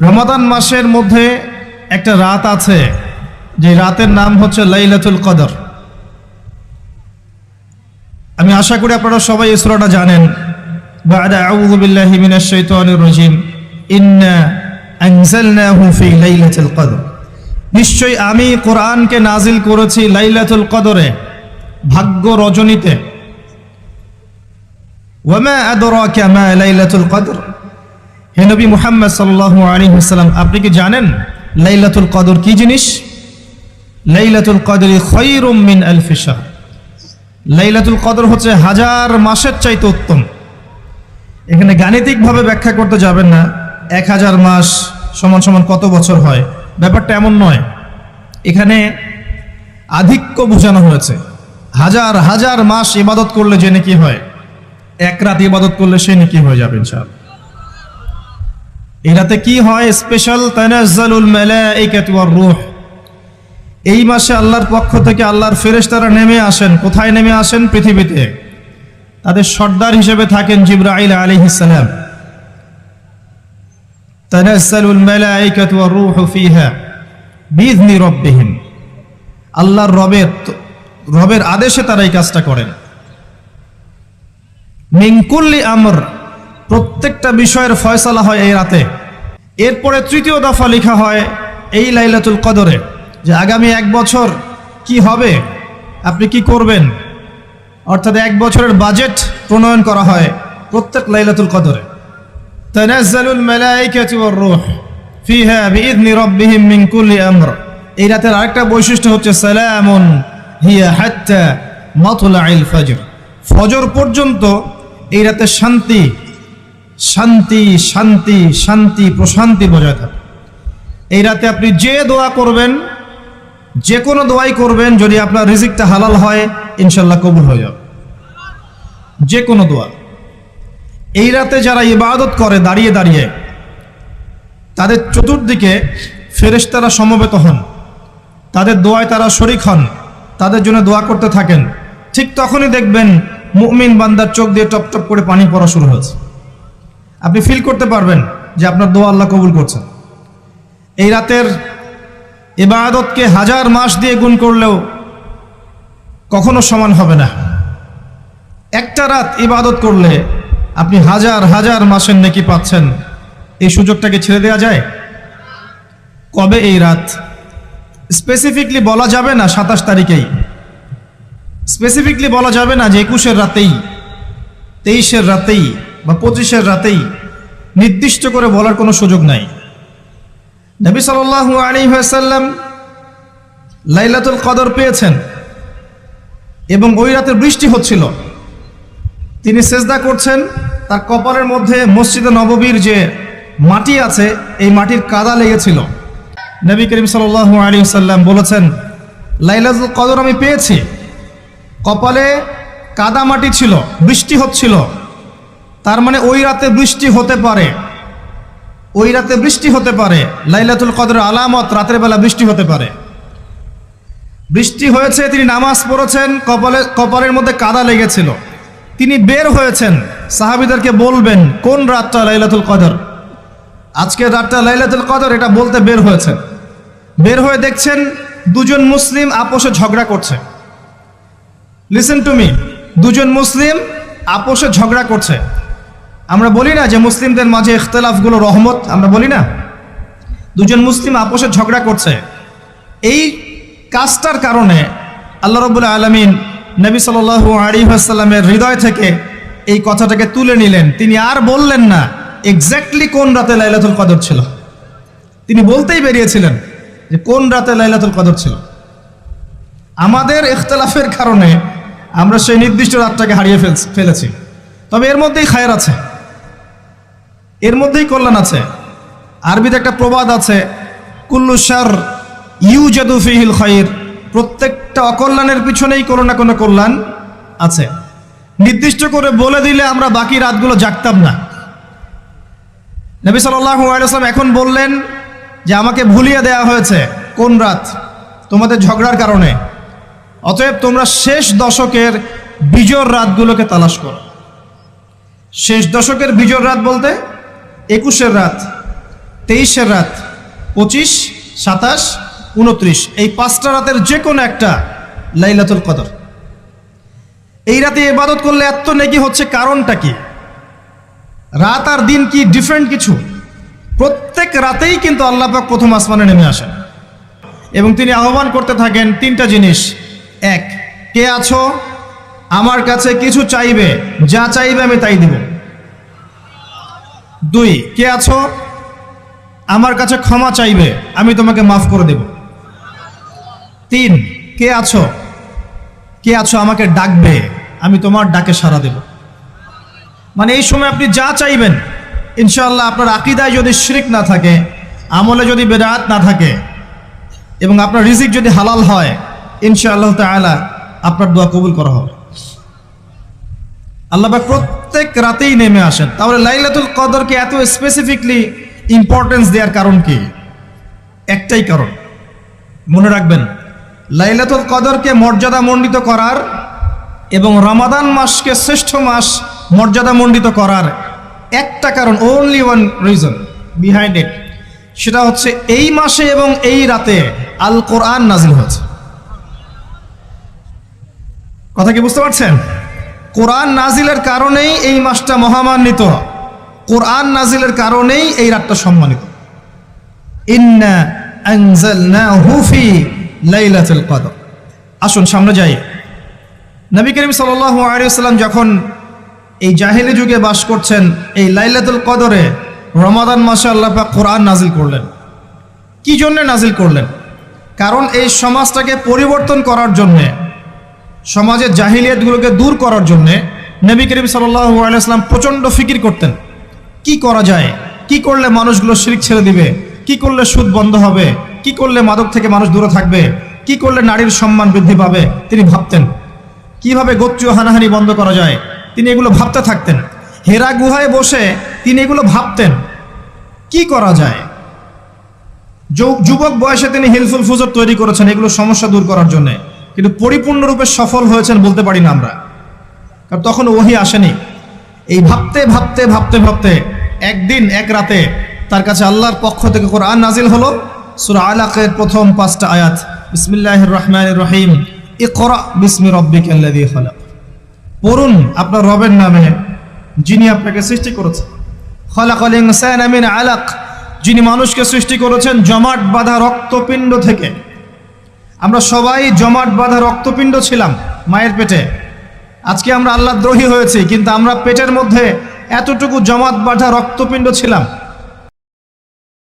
রমাদান মাসের মধ্যে একটা রাত আছে যে রাতের নাম হচ্ছে লাইলাতুল কদর আমি আশা করি আপনারা সবাই এই সূরাটা জানেন بعد أعوذ بالله من الشيطان الرجيم إنا أنزلناه في ليلة القدر নিশ্চয়ই আমি কোরআনকে নাজিল করেছি লাইলাতুল কদরে ভাগ্য রজনীতে ওয়ামা আদরাকা মা লাইলাতুল কদর হে নবী মুহাম্মদ সাল্লাল্লাহু আলাইহি ওয়াসাল্লাম, আপনি কি জানেন লাইলাতুল কদর কি জিনিস? লাইলাতুল কদরি খায়রুম মিন আলফি শাহর। লাইলাতুল কদর হচ্ছে হাজার মাসের চাইতে উত্তম। এখানে গাণিতিকভাবে ব্যাখ্যা করতে যাবেন না, এক হাজার মাস সমান সমান কত বছর হয়? ব্যাপারটা এমন নয়। এখানে আধিক্য বোঝানো হয়েছে। হাজার হাজার মাস ইবাদত করলে যে নাকি হয়, এক রাত ইবাদত করলে সে নাকি হয়ে যাবে, ইনশাআল্লাহ। এই রাতে কি হয়? স্পেশাল তানাজ্জালুল মালাইকাতু ওয়ার রূহ এই মাসে আল্লাহর পক্ষ থেকে আল্লাহর ফেরেশতারা নেমে আসেন। কোথায় নেমে আসেন? পৃথিবীতে। তাদের সর্দার হিসেবে থাকেন জিব্রাইল আলাইহিস সালাম। তানাজ্জালুল ওয়ার রূহ ফিহা রাব্বিহিম। আল্লাহর রবের রবের আদেশে তারা এই কাজটা করেন। মিনকুল্লি আমর প্রত্যেকটা বিষয়ের ফয়সালা হয় এই রাতে। এরপরে তৃতীয় দফা লেখা হয় এই লাইলাতুল কদরে যে আগামী এক বছর কি হবে, আপনি কি করবেন? অর্থাৎ এক বছরের বাজেট প্রণয়ন করা হয় প্রত্যেক লাইলাতুল কদরে। তানাজ্জালুল মালাইকাতু ওয়ার রূহ ফিহা বিইذনি রাব্বিহিম মিন কুল্লি আমর। এই রাতের আরেকটা বৈশিষ্ট্য হচ্ছে সালামুন হিয়া হাত্তা মাতলাইল ফজর। ফজর পর্যন্ত এই রাতে শান্তি শান্তি শান্তি শান্তি, প্রশান্তি বজায় থাকে। এই রাতে আপনি যে দোয়া করবেন, যে কোনো দোয়াই করবেন, যদি আপনার রিজিকটা হালাল হয় ইনশাল্লাহ কবুল হয়ে যাবে। যে কোনো দোয়া। এই রাতে যারা ইবাদত করে দাঁড়িয়ে দাঁড়িয়ে, তাদের চতুর্দিকে ফেরেশতারা সমবেত হন। তাদের দোয়ায় তারা শরিক হন। তাদের জন্য দোয়া করতে থাকেন। ঠিক তখনই দেখবেন মুমিন বান্দার চোখ দিয়ে টপ টপ করে পানি পড়া শুরু হয়েছে। আপনি ফিল করতে পারবেন যে আপনার দোয়া আল্লাহ কবুল করছেন। এই রাতের এবাদতকে হাজার মাস দিয়ে গুণ করলেও কখনো সমান হবে না। একটা রাত ইবাদত করলে আপনি হাজার হাজার মাসের নেকি পাচ্ছেন। এই সুযোগটাকে ছেড়ে দেওয়া যায়? কবে এই রাত? স্পেসিফিকলি বলা যাবে না সাতাশ তারিখেই। স্পেসিফিকলি বলা যাবে না যে একুশের রাতেই, তেইশের রাতেই। বা পঁচিশের রাতেই নির্দিষ্ট করে বলার কোনো সুযোগ নাই। নবী সাল্লাল্লাহু আলী সাল্লাম লাইলাতুল কদর পেয়েছেন এবং ওই রাতে বৃষ্টি হচ্ছিল। তিনি সেজদা করছেন, তার কপালের মধ্যে মসজিদে নববীর যে মাটি আছে, এই মাটির কাদা লেগেছিল। নবী করিম সাল্লাল্লাহু আলী সাল্লাম বলেছেন, লাইলাতুল কদর আমি পেয়েছি। কপালে কাদা মাটি ছিল, বৃষ্টি হচ্ছিল। তার মানে ওই রাতে বৃষ্টি হতে পারে। ওই রাতে বৃষ্টি হতে পারে। লাইলাতুল কদরের আলামত, রাতের বেলা বৃষ্টি হতে পারে। বৃষ্টি হয়েছে, তিনি নামাজ পড়েছেন, কপালে, কপালের মধ্যে কাদা লেগেছিল। তিনি বের হয়েছেন। সাহাবিদেরকে বলবেন, কোন রাতটা লাইলাতুল কদর? আজকের রাতটা লাইলাতুল কদর, এটা বলতে বের হয়েছেন। বের হয়ে দেখছেন, দুজন মুসলিম আপোষে ঝগড়া করছে। লিসেন টু মি দুজন মুসলিম আপোষে ঝগড়া করছে। আমরা বলি না যে মুসলিমদের মাঝে ইখতলাফগুলো রহমত, আমরা বলি না। দুজন মুসলিম আপোষে ঝগড়া করছে। এই কাজটার কারণে আল্লাহ রবুল্লা আলমিন নবী সাল আলী আসাল্লামের হৃদয় থেকে এই কথাটাকে তুলে নিলেন। তিনি আর বললেন না এক্স্যাক্টলি কোন রাতে লাইলাতুল কদর ছিল। তিনি বলতেই বেরিয়েছিলেন যে কোন রাতে লাইলাতুল কদর ছিল। আমাদের ইখতলাফের কারণে আমরা সেই নির্দিষ্ট রাতটাকে হারিয়ে ফেলেছি। তবে এর মধ্যেই খায়ের আছে। এর মধ্যেই কল্যাণ আছে। আরবিতে একটা প্রবাদ আছে কুল্লুসার ইউ জাদুফিহিল খয়ের প্রত্যেকটা অকল্যাণের পিছনেই কোনো না কোনো কল্যাণ আছে। নির্দিষ্ট করে বলে দিলে আমরা বাকি রাতগুলো জাগতাম না। নবী সাল্লাম এখন বললেন যে, আমাকে ভুলিয়ে দেয়া হয়েছে কোন রাত? তোমাদের ঝগড়ার কারণে। অতএব তোমরা শেষ দশকের বিজোর রাতগুলোকে তালাশ করো। শেষ দশকের বিজোর রাত বলতে একুশের রাত, তেইশের রাত, পঁচিশ, সাতাশ, উনত্রিশ, এই পাঁচটা রাতের যে কোনো একটা লাইলাতুল কদর। এই রাতে ইবাদত করলে এত নেকি হচ্ছে কারণটা কি? রাত আর দিন কি ডিফারেন্ট কিছু? প্রত্যেক রাতেই কিন্তু আল্লাহ পাক প্রথম আসমানে নেমে আসেন। এবং তিনি আহ্বান করতে থাকেন তিনটা জিনিস। এক, কে আছো? আমার কাছে কিছু চাইবে, যা চাইবে আমি তাই দিব। দুই, কে আছো? আমার কাছে ক্ষমা চাইবে, আমি তোমাকে মাফ করে দেব। তিন, কে আছো? কে আছো আমাকে ডাকবে, আমি তোমার ডাকে সাড়া দেব। মানে এই সময় আপনি যা চাইবেন, ইনশাআল্লাহ আপনার আকিদায় যদি শিরিক না থাকে, আমলে যদি বেদাত না থাকে, এবং আপনার রিজিক যদি হালাল হয়, ইনশাআল্লাহ তাআলা আপনার দোয়া কবুল করা হবে। আল্লাহ পাক প্রত্যেক রাতেই নেমে আসেন। তাহলে লাইলাতুল কদরকে এত স্পেসিফিকলি ইম্পর্টেন্স দেওয়ার কারণ কি? একটাই কারণ। মনে রাখবেন, লাইলাতুল কদরকে মর্যাদা মণ্ডিত করার এবং রমাদান মাসকে শ্রেষ্ঠ মাস মর্যাদা মণ্ডিত করার একটা কারণ only one reason behind it সেটা হচ্ছে এই মাসে এবং এই রাতে আল কোরআন নাজিল হয়েছে। কথা কি বুঝতে পারছেন? কোরআন নাজিলের কারণেই এই মাসটা মহামান্বিত কোরআন নাজিলের কারণেই এই রাতটা সম্মানিত। আসুন, সামনে যাই। নবী করিম আলাইহি যখন এই জাহেলি যুগে বাস করছেন, এই লাইলাতুল কদরে রমাদান মাসে আল্লাহ কোরআন নাজিল করলেন। কি জন্য নাজিল করলেন? কারণ এই সমাজটাকে পরিবর্তন করার জন্যে সমাজের জাহিলিয়াতগুলোকে দূর করার জন্যে নবী করিম ওয়াসাল্লাম প্রচণ্ড ফিকির করতেন। কি করা যায়? কি করলে মানুষগুলো শিরিক ছেড়ে দিবে? কি করলে সুদ বন্ধ হবে? কি করলে মাদক থেকে মানুষ দূরে থাকবে? কি করলে নারীর সম্মান বৃদ্ধি পাবে? তিনি ভাবতেন, কীভাবে গোত্রীয় হানাহানি বন্ধ করা যায়? তিনি এগুলো ভাবতে থাকতেন। হেরা গুহায় বসে তিনি এগুলো ভাবতেন, কি করা যায়? যুবক বয়সে তিনি হেলফুল ফুজর তৈরি করেছেন এগুলো সমস্যা দূর করার জন্য। কিন্তু পরিপূর্ণরূপে সফল হয়েছেন বলতে পারি না আমরা। কারণ তখন ওহি আসেনি। এই ভাবতে ভাবতে ভাবতে ভাবতে একদিন, এক রাতে তার কাছে আল্লাহর পক্ষ থেকে কোরআন নাজিল হলো। সুরা আলাকের প্রথম পাঁচটা আয়াত, বিসমিল্লাহির রহমানির রহিম, ইকরা বিসমি রব্বিকাল্লাযী খালাক। পড়ুন, আপনার রবের নামে, যিনি আপনাকে সৃষ্টি করেছেন। খলাকাল ইনসানা মিন আলাক, যিনি মানুষকে সৃষ্টি করেছেন জমাট বাঁধা রক্তপিণ্ড থেকে। আমরা সবাই জমাট বাঁধা রক্তপিণ্ড ছিলাম মায়ের পেটে। আজকে আমরা আল্লাহ দ্রোহী হয়েছি, কিন্তু আমরা পেটের মধ্যে এতটুকু জমাট বাঁধা রক্তপিণ্ড ছিলাম।